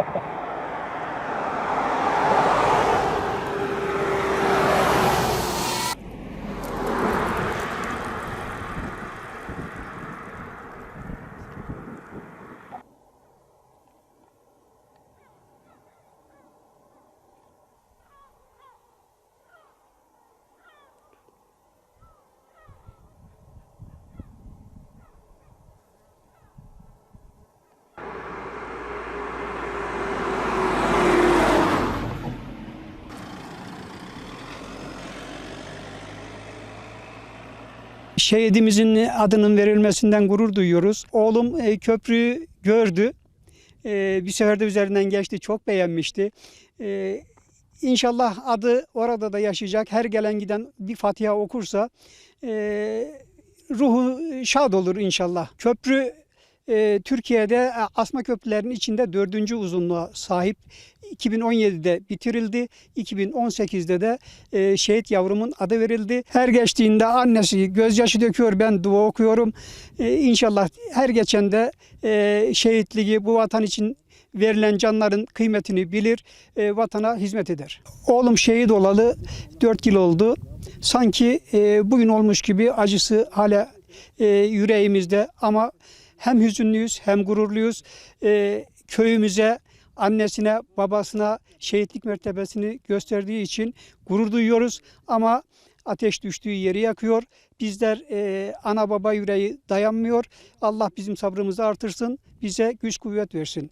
Ha ha ha. Şehidimizin adının verilmesinden gurur duyuyoruz. Oğlum e, köprüyü gördü. E, bir seferde üzerinden geçti. Çok beğenmişti. E, İnşallah adı orada da yaşayacak. Her gelen giden bir Fatiha okursa e, ruhu şad olur inşallah. Köprü e, Türkiye'de e, asma köprülerin içinde dördüncü uzunluğa sahip. 2017'de bitirildi. 2018'de de e, şehit yavrumun adı verildi. Her geçtiğinde annesi gözyaşı döküyor. Ben dua okuyorum. E, inşallah her geçende e, şehitliği bu vatan için verilen canların kıymetini bilir, e, vatana hizmet eder. Oğlum şehit olalı 4 yıl oldu. Sanki bugün olmuş gibi acısı hala e, yüreğimizde ama hem hüzünlüyüz hem gururluyuz. E, köyümüze, annesine, babasına şehitlik mertebesini gösterdiği için gurur duyuyoruz ama ateş düştüğü yeri yakıyor. Bizler e, ana baba yüreği dayanmıyor. Allah bizim sabrımızı artırsın, bize güç kuvvet versin.